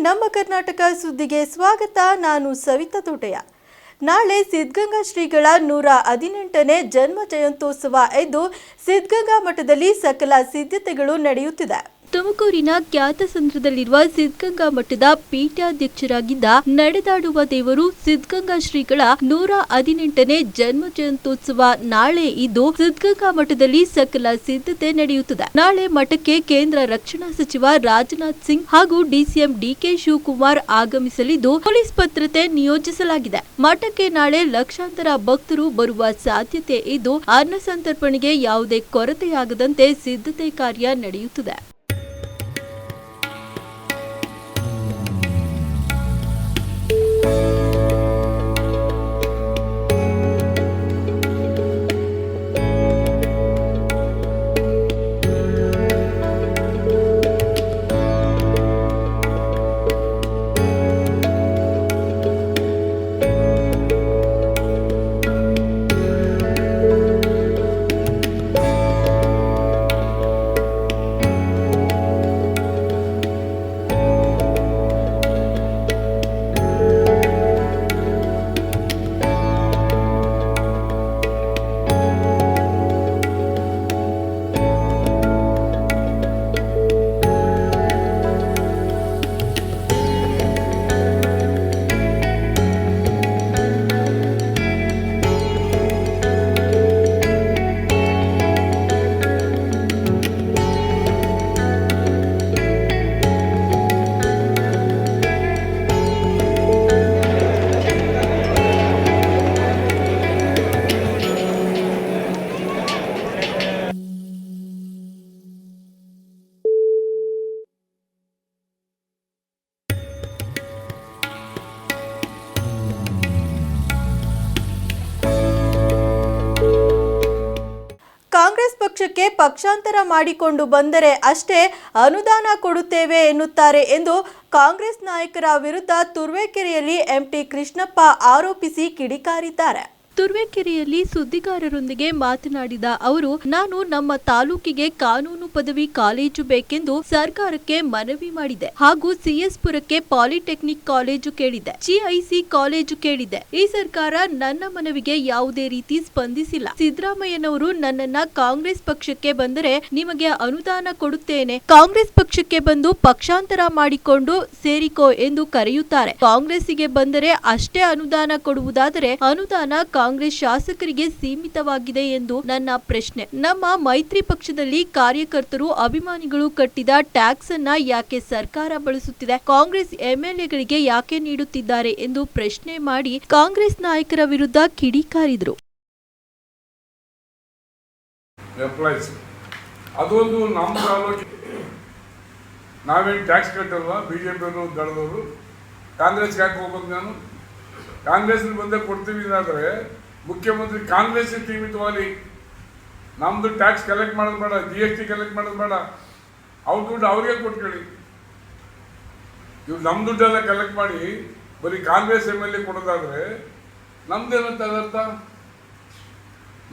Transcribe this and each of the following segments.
ನಮ್ಮ ಕರ್ನಾಟಕ ಸುದ್ದಿಗೆ ಸ್ವಾಗತ. ನಾನು ಸವಿತಾ ತೋಟಯ್ಯ. ನಾಳೆ ಸಿದ್ಧಗಂಗಾ ಶ್ರೀಗಳ ನೂರ ಹದಿನೆಂಟನೇ ಜನ್ಮ ಜಯಂತ್ಯೋತ್ಸವ ಎಂದು ಸಿದ್ಧಗಂಗಾ ಮಠದಲ್ಲಿ ಸಕಲ ಸಿದ್ಧತೆಗಳು ನಡೆಯುತ್ತಿದೆ. ತುಮಕೂರಿನ ಖ್ಯಾತಸಂದ್ರದಲ್ಲಿರುವ ಸಿದ್ಧಗಂಗಾ ಮಠದ ಪೀಠಾಧ್ಯಕ್ಷರಾಗಿದ್ದ ನಡೆದಾಡುವ ದೇವರು ಸಿದ್ಧಗಂಗಾ ಶ್ರೀಗಳ ನೂರ ಹದಿನೆಂಟನೇ ಜನ್ಮ ಜಯಂತ್ಯೋತ್ಸವ ನಾಳೆ ಇದ್ದು ಸಿದ್ಧಗಂಗಾ ಮಠದಲ್ಲಿ ಸಕಲ ಸಿದ್ಧತೆ ನಡೆಯುತ್ತದೆ. ನಾಳೆ ಮಠಕ್ಕೆ ಕೇಂದ್ರ ರಕ್ಷಣಾ ಸಚಿವ ರಾಜನಾಥ್ ಸಿಂಗ್ ಹಾಗೂ ಡಿಸಿಎಂ ಡಿಕೆ ಶಿವಕುಮಾರ್ ಆಗಮಿಸಲಿದ್ದು, ಪೊಲೀಸ್ ಭದ್ರತೆ ನಿಯೋಜಿಸಲಾಗಿದೆ. ಮಠಕ್ಕೆ ನಾಳೆ ಲಕ್ಷಾಂತರ ಭಕ್ತರು ಬರುವ ಸಾಧ್ಯತೆ ಇದ್ದು ಅನ್ನ ಸಂತರ್ಪಣೆಗೆ ಯಾವುದೇ ಕೊರತೆಯಾಗದಂತೆ ಸಿದ್ಧತೆ ಕಾರ್ಯ ನಡೆಯುತ್ತಿದೆ. ಪಕ್ಷಕ್ಕೆ ಪಕ್ಷಾಂತರ ಮಾಡಿಕೊಂಡು ಬಂದರೆ ಅಷ್ಟೇ ಅನುದಾನ ಕೊಡುತ್ತೇವೆ ಎನ್ನುತ್ತಾರೆ ಎಂದು ಕಾಂಗ್ರೆಸ್ ನಾಯಕರ ವಿರುದ್ಧ ತುರುವೇಕೆರೆಯಲ್ಲಿ ಎಂಟಿ ಕೃಷ್ಣಪ್ಪ ಆರೋಪಿಸಿ ಕಿಡಿಕಾರಿದ್ದಾರೆ. ತುರುವೇಕೆರೆಯಲ್ಲಿ ಸುದ್ದಿಗಾರರೊಂದಿಗೆ ಮಾತನಾಡಿದ ಅವರು, ನಾನು ನಮ್ಮ ತಾಲೂಕಿಗೆ ಕಾನೂನು ಪದವಿ ಕಾಲೇಜು ಬೇಕೆಂದು ಸರ್ಕಾರಕ್ಕೆ ಮನವಿ ಮಾಡಿದೆ ಹಾಗೂ ಸಿಎಸ್ಪುರಕ್ಕೆ ಪಾಲಿಟೆಕ್ನಿಕ್ ಕಾಲೇಜು ಕೇಳಿದೆ. ಜಿಐಸಿ ಕಾಲೇಜು ಕೇಳಿದೆ. ಈ ಸರ್ಕಾರ ನನ್ನ ಮನವಿಗೆ ಯಾವುದೇ ರೀತಿ ಸ್ಪಂದಿಸಿಲ್ಲ. ಸಿದ್ದರಾಮಯ್ಯನವರು ನನ್ನನ್ನ ಕಾಂಗ್ರೆಸ್ ಪಕ್ಷಕ್ಕೆ ಬಂದರೆ ನಿಮಗೆ ಅನುದಾನ ಕೊಡುತ್ತೇನೆ. ಕಾಂಗ್ರೆಸ್ ಪಕ್ಷಕ್ಕೆ ಬಂದು ಪಕ್ಷಾಂತರ ಮಾಡಿಕೊಂಡು ಸೇರಿಕೋ ಎಂದು ಕರೆಯುತ್ತಾರೆ. ಕಾಂಗ್ರೆಸ್ಸಿಗೆ ಬಂದರೆ ಅಷ್ಟೇ ಅನುದಾನ ಕೊಡುವುದಾದರೆ ಅನುದಾನ ಕಾಂಗ್ರೆಸ್ ಶಾಸಕರಿಗೆ ಸೀಮಿತವಾಗಿದೆ ಎಂದು ನನ್ನ ಪ್ರಶ್ನೆ. ನಮ್ಮ ಮೈತ್ರಿ ಪಕ್ಷದಲ್ಲಿ ಕಾರ್ಯಕರ್ತರು ಅಭಿಮಾನಿಗಳು ಕಟ್ಟಿದ ಟ್ಯಾಕ್ಸ್ ಅನ್ನ ಯಾಕೆ ಸರ್ಕಾರ ಬಳಸುತ್ತಿದೆ? ಕಾಂಗ್ರೆಸ್ ಎಂಎಲ್ಎಗಳಿಗೆ ಯಾಕೆ ನೀಡುತ್ತಿದ್ದಾರೆ ಎಂದು ಪ್ರಶ್ನೆ ಮಾಡಿ ಕಾಂಗ್ರೆಸ್ ನಾಯಕರ ವಿರುದ್ಧ ಕಿಡಿಕಾರಿದ್ರು ನಾವೇನು ಟ್ಯಾಕ್ಸ್ ಕಟ್ಟಲ್ವಾ? ಬಿ ಜೆ ಪಿಯವರು ದಳದವರು? ಕಾಂಗ್ರೆಸ್ಗೆ ಯಾಕೆ ಹೋಗ್ಬೇಕು ನಾನು? ಕಾಂಗ್ರೆಸ್ನ ಬಂದೇ ಕೊಡ್ತೀವಿ ಆದರೆ ಮುಖ್ಯಮಂತ್ರಿ ಕಾಂಗ್ರೆಸ್ ಸೀಮಿತವಾಗಿ ನಮ್ಮದು ಟ್ಯಾಕ್ಸ್ ಕಲೆಕ್ಟ್ ಮಾಡೋದು ಬೇಡ ಜಿ ಎಸ್ ಟಿ ಕಲೆಕ್ಟ್ ಮಾಡೋದು ಬೇಡ. ಅವ್ರ ದುಡ್ಡು ಅವ್ರಿಗೆ ಕೊಟ್ಕೊಳ್ಳಿ. ಇವ್ರು ನಮ್ಮ ದುಡ್ಡೆಲ್ಲ ಕಲೆಕ್ಟ್ ಮಾಡಿ ಬರೀ ಕಾಂಗ್ರೆಸ್ ಎಂ ಎಲ್ ಎ ಕೊಡೋದಾದ್ರೆ ನಮ್ದೇನಂತ ಅದರ್ಥ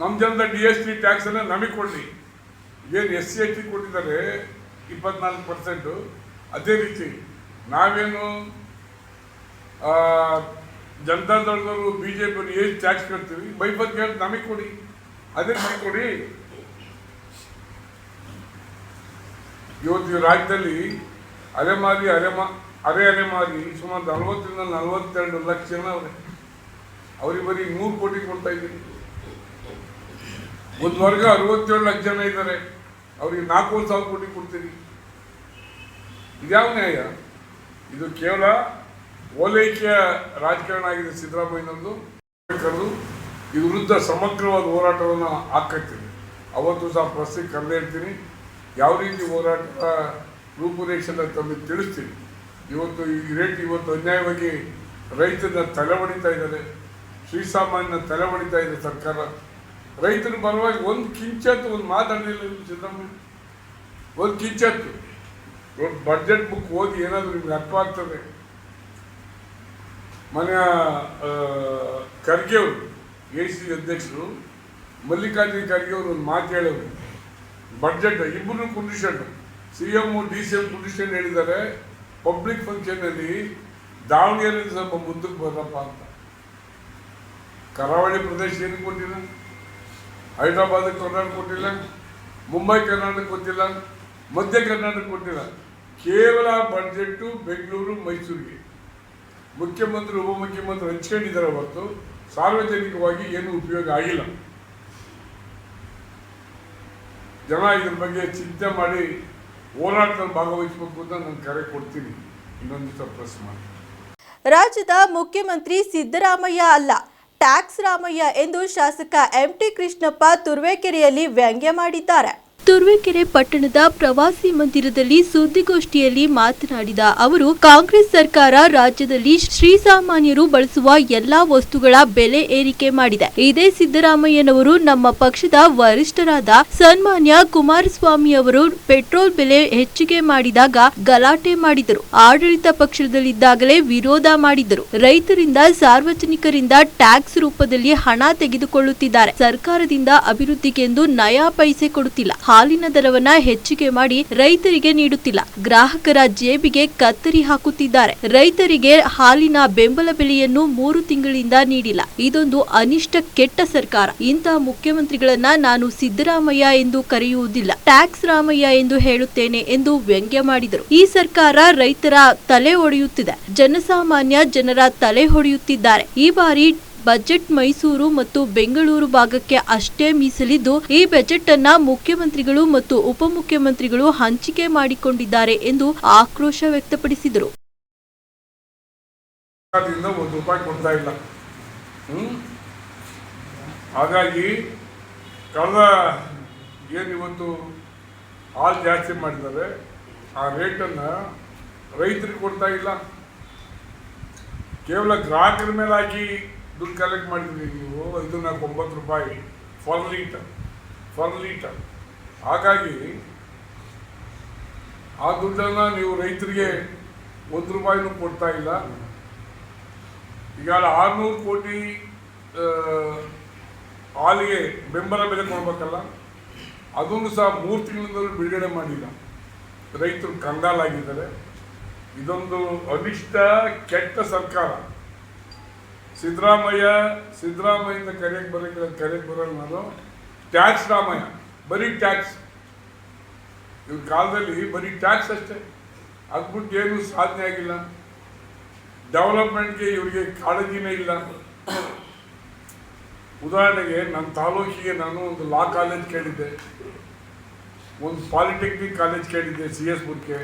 ನಮ್ಮ ಜನದ ಡಿ ಎಸ್ ಟಿ ಟ್ಯಾಕ್ಸನ್ನು ನಮಗೆ ಕೊಡಲಿ. ಏನು ಎಸ್ ಸಿ ಎಸ್ ಟಿ ಕೊಟ್ಟಿದ್ದಾರೆ ಇಪ್ಪತ್ನಾಲ್ಕು ಪರ್ಸೆಂಟು ಅದೇ ರೀತಿ ನಾವೇನು ಜನತಾದಳದವರು ಬಿ ಜೆ ಪಿಯವರು ಏನು ಟ್ಯಾಕ್ಸ್ ಕಟ್ತೀವಿ ಬೈಪತ್ ಕೇಳಿ ನಮಗೆ ಕೊಡಿ. ಅದೇ ನಮಗೆ ಕೊಡಿ. ಇವತ್ತು ರಾಜ್ಯದಲ್ಲಿ ಅಲೆಮಾರಿ ಅಲೆಮಾ ಅರೆ ಅಲೆಮಾರಿ ಸುಮಾರು ನಲವತ್ತರಿಂದ ನಲವತ್ತೆರಡು ಲಕ್ಷ ಜನ ಅವ್ರೆ. ಅವ್ರಿಗೆ ಬರೀ ನೂರು ಕೋಟಿ ಕೊಡ್ತಾ ಇದ್ದೀವಿ ಒಂದು ವರ್ಗ ಅರವತ್ತೇಳು ಲಕ್ಷ ಜನ ಇದ್ದಾರೆ. ಅವ್ರಿಗೆ ನಾಲ್ಕೂವರೆ ಸಾವಿರ ಕೋಟಿ ಕೊಡ್ತೀರಿ ಇದ್ಯಾವ ನ್ಯಾಯ? ಇದು ಕೇವಲ ಓಲೈಕೆಯ ರಾಜಕಾರಣ ಆಗಿದೆ ಸಿದ್ದರಾಮಯ್ಯನೊಂದು ಕರೆದು ಇದ್ರ ವಿರುದ್ಧ ಸಮಗ್ರವಾದ ಹೋರಾಟವನ್ನು ಹಾಕತ್ತೀನಿ ಅವತ್ತು ಸಹ ಪ್ರಶ್ನೆಗೆ ಕರೆದೇ ಇರ್ತೀನಿ. ಯಾವ ರೀತಿ ಹೋರಾಟ ರೂಪುರೇಷನ ತಮಗೆ ತಿಳಿಸ್ತೀನಿ. ಇವತ್ತು ಈ ರೇಟ್ ಇವತ್ತು ಅನ್ಯಾಯವಾಗಿ ರೈತನ ತಲೆ ಹೊಡಿತಾ ಇದ್ದಾರೆ. ಶ್ರೀಸಾಮಾನ್ಯನ ತಲೆ ಹೊಡಿತಾ ಇದೆ ಸರ್ಕಾರ. ರೈತರ ಪರವಾಗಿ ಒಂದು ಕಿಂಚತ್ತು ಒಂದು ಮಾತಾಡಲಿಲ್ಲ ಸಿದ್ದರಾಮಯ್ಯ. ಒಂದು ಕಿಂಚತ್ತು ಬಡ್ಜೆಟ್ ಬುಕ್ ಓದಿ ಏನಾದರೂ ನಿಮ್ಗೆ ಅರ್ಥ ಆಗ್ತದೆ. ಮನೆಯ ಖರ್ಗೆ ಅವರು, ಎ ಸಿ ಅಧ್ಯಕ್ಷರು, ಮಲ್ಲಿಕಾರ್ಜುನ ಖರ್ಗೆ ಅವರು ಒಂದು ಮಾತು ಹೇಳೋರು ಬಡ್ಜೆಟ್, ಇಬ್ಬರು condition C M D C M condition ಹೇಳಿದ್ದಾರೆ. ಪಬ್ಲಿಕ್ ಫಂಕ್ಷನಲ್ಲಿ ದಾವಣಗೆರೆಯಲ್ಲಿ ಸ್ವಲ್ಪ ಮುಂದಕ್ಕೆ ಬರಪ್ಪ ಅಂತ. ಕರಾವಳಿ ಪ್ರದೇಶ ಏನಕ್ಕೆ ಕೊಟ್ಟಿಲ್ಲ? ಹೈದರಾಬಾದ್, ಕರ್ನಾಟಕ ಕೊಟ್ಟಿಲ್ಲ. ಮುಂಬೈ, ಕರ್ನಾಟಕ ಕೊಟ್ಟಿಲ್ಲ. ಮಧ್ಯ ಕರ್ನಾಟಕ ಕೊಟ್ಟಿಲ್ಲ. ಕೇವಲ ಬಡ್ಜೆಟ್ಟು ಬೆಂಗಳೂರು, ಮೈಸೂರಿಗೆ. ಮುಖ್ಯಮಂತ್ರಿ, ಉಪಮುಖ್ಯಮಂತ್ರಿ ಹಂಚ್ಕೊಂಡಿದ್ದಾರೆ ಹೊರತು ಸಾರ್ವಜನಿಕವಾಗಿ ಏನು ಉಪಯೋಗ ಆಗಿಲ್ಲ. ಜನ ಇದ್ರ ಬಗ್ಗೆ ಚಿಂತೆ ಮಾಡಿ ಹೋರಾಟದಲ್ಲಿ ಭಾಗವಹಿಸಬೇಕು ಅಂತ ನಾನು ಕರೆ ಕೊಡ್ತೀನಿ. ಇನ್ನೊಂದು ಪ್ರೆಸ್ ಮಾಡಿ. ರಾಜ್ಯದ ಮುಖ್ಯಮಂತ್ರಿ ಸಿದ್ದರಾಮಯ್ಯ ಅಲ್ಲ, ಟ್ಯಾಕ್ಸ್ ರಾಮಯ್ಯ ಎಂದು ಶಾಸಕ ಎಂಟಿ ಕೃಷ್ಣಪ್ಪ ತುರುವೇಕೆರೆಯಲ್ಲಿ ವ್ಯಂಗ್ಯ ಮಾಡಿದ್ದಾರೆ. ತುರುವೇಕೆರೆ ಪಟ್ಟಣದ ಪ್ರವಾಸಿ ಮಂದಿರದಲ್ಲಿ ಸುದ್ದಿಗೋಷ್ಠಿಯಲ್ಲಿ ಮಾತನಾಡಿದ ಅವರು, ಕಾಂಗ್ರೆಸ್ ಸರ್ಕಾರ ರಾಜ್ಯದಲ್ಲಿ ಶ್ರೀಸಾಮಾನ್ಯರು ಬಳಸುವ ಎಲ್ಲಾ ವಸ್ತುಗಳ ಬೆಲೆ ಏರಿಕೆ ಮಾಡಿದೆ. ಇದೇ ಸಿದ್ದರಾಮಯ್ಯನವರು ನಮ್ಮ ಪಕ್ಷದ ವರಿಷ್ಠರಾದ ಸನ್ಮಾನ್ಯ ಕುಮಾರಸ್ವಾಮಿ ಅವರು ಪೆಟ್ರೋಲ್ ಬೆಲೆ ಹೆಚ್ಚಿಗೆ ಮಾಡಿದಾಗ ಗಲಾಟೆ ಮಾಡಿದರು. ಆಡಳಿತ ಪಕ್ಷದಲ್ಲಿದ್ದಾಗಲೇ ವಿರೋಧ ಮಾಡಿದ್ದರು. ರೈತರಿಂದ ಸಾರ್ವಜನಿಕರಿಂದ ಟ್ಯಾಕ್ಸ್ ರೂಪದಲ್ಲಿ ಹಣ ತೆಗೆದುಕೊಳ್ಳುತ್ತಿದ್ದಾರೆ. ಸರ್ಕಾರದಿಂದ ಅಭಿವೃದ್ಧಿಗೆಂದು ನಯಾ ಪೈಸೆ ಕೊಡುತ್ತಿಲ್ಲ. ಹಾಲಿನ ದರವನ್ನ ಹೆಚ್ಚಿಗೆ ಮಾಡಿ ರೈತರಿಗೆ ನೀಡುತ್ತಿಲ್ಲ. ಗ್ರಾಹಕರ ಜೇಬಿಗೆ ಕತ್ತರಿ ಹಾಕುತ್ತಿದ್ದಾರೆ. ರೈತರಿಗೆ ಹಾಲಿನ ಬೆಂಬಲ ಬೆಲೆಯನ್ನು ಮೂರು ತಿಂಗಳಿಂದ ನೀಡಿಲ್ಲ. ಇದೊಂದು ಅನಿಷ್ಟ, ಕೆಟ್ಟ ಸರ್ಕಾರ. ಇಂತಹ ಮುಖ್ಯಮಂತ್ರಿಗಳನ್ನ ನಾನು ಸಿದ್ದರಾಮಯ್ಯ ಎಂದು ಕರೆಯುವುದಿಲ್ಲ. ಟ್ಯಾಕ್ಸ್ ರಾಮಯ್ಯ ಎಂದು ಹೇಳುತ್ತೇನೆ ಎಂದು ವ್ಯಂಗ್ಯ ಮಾಡಿದರು. ಈ ಸರ್ಕಾರ ರೈತರ ತಲೆ ಒಡೆಯುತ್ತಿದೆ. ಜನಸಾಮಾನ್ಯ ಜನರ ತಲೆ ಹೊಡೆಯುತ್ತಿದ್ದಾರೆ. ಈ ಬಾರಿ ಬಜೆಟ್ ಮೈಸೂರು ಮತ್ತು ಬೆಂಗಳೂರು ಭಾಗಕ್ಕೆ ಅಷ್ಟೇ ಮೀಸಲಿದ್ದು, ಈ ಬಜೆಟ್ ಅನ್ನ ಮುಖ್ಯಮಂತ್ರಿಗಳು ಮತ್ತು ಉಪಮುಖ್ಯಮಂತ್ರಿಗಳು ಹಂಚಿಕೆ ಮಾಡಿಕೊಂಡಿದ್ದಾರೆ ಎಂದು ಆಕ್ರೋಶ ವ್ಯಕ್ತಪಡಿಸಿದರು. ಹಾಗಾಗಿ ಕಳೆದ ಏನು ಇವತ್ತು ಹಾಲು ಜಾಸ್ತಿ ಮಾಡಿದ್ದಾರೆ, ಆ ರೇಟನ್ನು ರೈತರಿಗೆ ಕೊಡ್ತಾ ಇಲ್ಲ. ಕೇವಲ ಗ್ರಾಹಕರ ಮೇಲೆ ಹಾಕಿ ದುಡ್ಡು ಕಲೆಕ್ಟ್ ಮಾಡಿದ್ರಿ ನೀವು ಐದು ನಾಲ್ಕು ಒಂಬತ್ತು ರೂಪಾಯಿ. ಫರ್ ಲೀಟರ್ ಫರ್ ಲೀಟರ್ ಹಾಗಾಗಿ, ಆ ದುಡ್ಡನ್ನು ನೀವು ರೈತರಿಗೆ ಒಂದು ರೂಪಾಯಿನೂ ಕೊಡ್ತಾ ಇಲ್ಲ. ಈಗ ಆರುನೂರು ಕೋಟಿ ಹಾಲಿಗೆ ಬೆಂಬಲ ಬೆಲೆ ಕೊಡ್ಬೇಕಲ್ಲ, ಅದನ್ನು ಸಹ ಮೂರು ತಿಂಗಳಿಂದಲೂ ಬಿಡುಗಡೆ ಮಾಡಿಲ್ಲ. ರೈತರು ಕಂಗಾಲಾಗಿದ್ದಾರೆ. ಇದೊಂದು ಅನಿಷ್ಟ ಕೆಟ್ಟ ಸರ್ಕಾರ. ಸಿದ್ದರಾಮಯ್ಯ, ಸಿದ್ದರಾಮಯ್ಯಿಂದ ಕರೆಗೆ ಬರೋಕ್ಕೆ, ಕರೆಗೆ ಬರೋಲ್ಲ ನಾನು. ಟ್ಯಾಕ್ಸ್ ರಾಮಯ್ಯ, ಬರೀ ಟ್ಯಾಕ್ಸ್ ಇವ್ರ ಕಾಲದಲ್ಲಿ ಬರೀ ಟ್ಯಾಕ್ಸ್ ಅಷ್ಟೇ. ಅದ್ಬಿಟ್ಟು ಏನು ಸಾಧನೆ ಆಗಿಲ್ಲ. ಡೆವಲಪ್ಮೆಂಟ್ಗೆ ಇವರಿಗೆ ಕಾಳಜಿನೇ ಇಲ್ಲ. ಉದಾಹರಣೆಗೆ ನನ್ನ ತಾಲೂಕಿಗೆ ನಾನು ಒಂದು ಲಾ ಕಾಲೇಜ್ ಕೇಳಿದ್ದೆ. ಒಂದು ಪಾಲಿಟೆಕ್ನಿಕ್ ಕಾಲೇಜ್ ಕೇಳಿದ್ದೆ ಸಿ ಎಸ್ ಬುರ್ಕೆ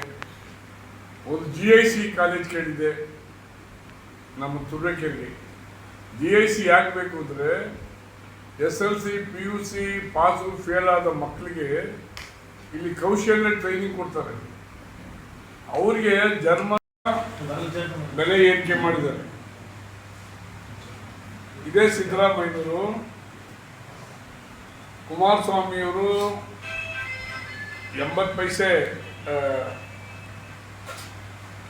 ಒಂದು ಜಿ ಐ ಸಿ ಕಾಲೇಜ್ ಕೇಳಿದ್ದೆ. ನಮ್ಮ ತುರುವೇಕೆರೆಗೆ ಜಿ ಐ ಸಿ ಯಾಕೆ ಬೇಕು ಅಂದರೆ S L C P U C pass fail ಆದ ಮಕ್ಕಳಿಗೆ ಇಲ್ಲಿ ಕೌಶಲ್ಯ ಟ್ರೈನಿಂಗ್ ಕೊಡ್ತಾರೆ. ಅವರಿಗೆ ಜನ್ಮ ಬೆಲೆ ಏರಿಕೆ ಮಾಡಿದ್ದಾರೆ. ಇದೇ ಸಿದ್ದರಾಮಯ್ಯವರು ಕುಮಾರಸ್ವಾಮಿಯವರು ಎಂಬತ್ತು ಪೈಸೆ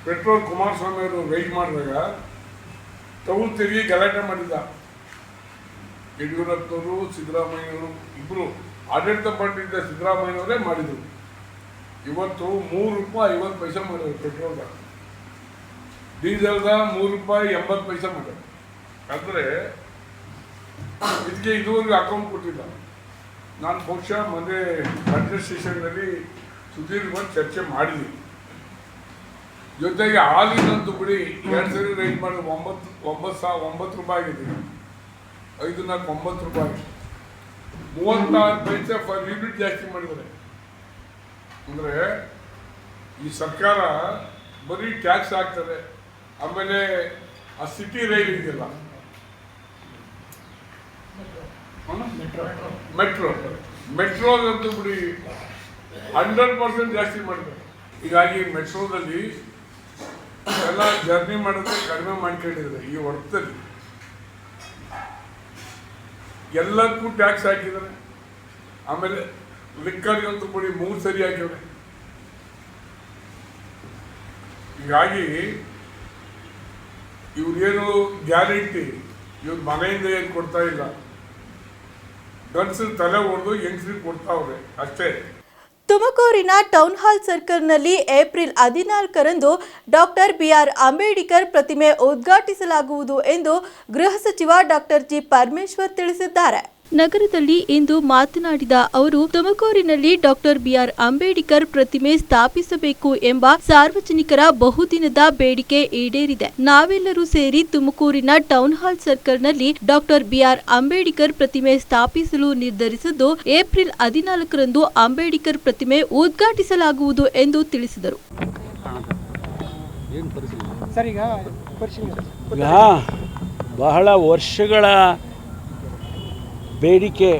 ಪೆಟ್ರೋಲ್ ಕುಮಾರಸ್ವಾಮಿಯವರು ರೈಡ್ ಮಾಡಿದಾಗ ತಗೊಂಡು ತಿರುಗಿ ಗಲಾಟೆ ಮಾಡಿದ್ದ ಯಡಿಯೂರಪ್ಪನವರು ಸಿದ್ದರಾಮಯ್ಯವರು ಇಬ್ಬರು ಆಡಳಿತ ಪಟ್ಟಿದ್ದ ಸಿದ್ದರಾಮಯ್ಯನವರೇ ಮಾಡಿದರು. ಇವತ್ತು ಮೂರು ರೂಪಾಯಿ ಐವತ್ತು ಪೈಸೆ ಮಾಡಿದ್ರು ಪೆಟ್ರೋಲ್ ಡೀಸೆಲ್ದ ಮೂರು ರೂಪಾಯಿ ಎಂಬತ್ತು ಪೈಸೆ ಮಾಡಿದ್ರು. ಅಂದರೆ ಇದಕ್ಕೆ ಇದುವರೆಗೂ ಅಕೌಂಟ್ ಕೊಟ್ಟಿಲ್ಲ. ನಾನು ಬಹುಶಃ ಮೊನ್ನೆ ಅಡ್ಮಿನಿಸ್ಟ್ರೇಷನ್ನಲ್ಲಿ ಸುದೀರ್ಘ ಚರ್ಚೆ ಮಾಡಿದ್ದೀನಿ. ಜೊತೆಗೆ ಹಾಲಿನಂತೂ ಬಿಡಿ ಎರಡು ಸರಿ ರೈಟ್ ಮಾಡಿ ಒಂಬತ್ತು ಒಂಬತ್ತು ಸಾವಿರ ಒಂಬತ್ತು ರೂಪಾಯಿ ಆಗಿದೆ. ಐದು ನಾಲ್ಕು ಒಂಬತ್ತು ರೂಪಾಯಿ. ಮೂವತ್ತಾರು ಪೈಸೆ ಫರ್ ಯೂನಿಟ್ ಜಾಸ್ತಿ ಮಾಡಿದ್ದಾರೆ. ಅಂದರೆ ಈ ಸರ್ಕಾರ ಬರೀ ಟ್ಯಾಕ್ಸ್ ಹಾಕ್ತದೆ ಆಮೇಲೆ ಆ ಸಿಟಿ ರೈಲ್ ಇದೆಯಲ್ಲ? ಮೆಟ್ರೋ ಮೆಟ್ರೋ ಮೆಟ್ರೋದಂತೂ ಬಿಡಿ ಹಂಡ್ರೆಡ್ ಪರ್ಸೆಂಟ್ ಜಾಸ್ತಿ ಮಾಡಿದ್ದಾರೆ. ಹೀಗಾಗಿ ಮೆಟ್ರೋದಲ್ಲಿ ಎಲ್ಲ ಜರ್ನಿ ಮಾಡಿದ್ರೆ ಕಡಿಮೆ ಮಾಡ್ಕೊಂಡಿದ್ದಾರೆ ಈ ಹೊರತಲ್ಲಿ ಎಲ್ಲದಕ್ಕೂ ಟ್ಯಾಕ್ಸ್ ಹಾಕಿದ್ದಾರೆ. ಆಮೇಲೆ ಲಿಕ್ಕರ್ಗಂತೂ ಕೊಡಿ ಮೂರು ಸರಿ ಹಾಕಿವ್ರೆ ಹೀಗಾಗಿ ಇವ್ರೇನು ಗ್ಯಾರಂಟಿ ಇವ್ರ ಮನೆಯಿಂದ ಏನು ಕೊಡ್ತಾ ಇಲ್ಲ. ಗಂಡಸ್ರ ತಲೆ ಹೊಡೆದು ಹೆಂಗಸ್ರಿಗೆ ಕೊಡ್ತಾವ್ರೆ, ಅಷ್ಟೇ. ತುಮಕೂರಿನ ಟೌನ್ ಹಾಲ್ ಸರ್ಕಲ್ನಲ್ಲಿ ಏಪ್ರಿಲ್ ಹದಿನಾಲ್ಕರಂದು ಡಾಕ್ಟರ್ ಬಿಆರ್ ಅಂಬೇಡ್ಕರ್ ಪ್ರತಿಮೆ ಉದ್ಘಾಟಿಸಲಾಗುವುದು ಎಂದು ಗೃಹ ಸಚಿವ ಡಾಕ್ಟರ್ ಜಿ ಪರಮೇಶ್ವರ್ ತಿಳಿಸಿದ್ದಾರೆ. ನಗರದಲ್ಲಿ ಇಂದು ಮಾತನಾಡಿದ ಅವರು ತುಮಕೂರಿನಲ್ಲಿ ಡಾಕ್ಟರ್ ಬಿಆರ್ ಅಂಬೇಡ್ಕರ್ ಪ್ರತಿಮೆ ಸ್ಥಾಪಿಸಬೇಕು ಎಂಬ ಸಾರ್ವಜನಿಕರ ಬಹುದಿನದ ಬೇಡಿಕೆ ಈಡೇರಿದೆ. ನಾವೆಲ್ಲರೂ ಸೇರಿ ತುಮಕೂರಿನ ಟೌನ್ ಹಾಲ್ ಸರ್ಕಲ್ನಲ್ಲಿ ಡಾಕ್ಟರ್ ಬಿಆರ್ ಅಂಬೇಡ್ಕರ್ ಪ್ರತಿಮೆ ಸ್ಥಾಪಿಸಲು ನಿರ್ಧರಿಸಿದ್ದು ಏಪ್ರಿಲ್ ಹದಿನಾಲ್ಕರಂದು ಅಂಬೇಡ್ಕರ್ ಪ್ರತಿಮೆ ಉದ್ಘಾಟಿಸಲಾಗುವುದು ಎಂದು ತಿಳಿಸಿದರು. ಬಹಳ ವರ್ಷಗಳ ಬೇಡಿಕೆ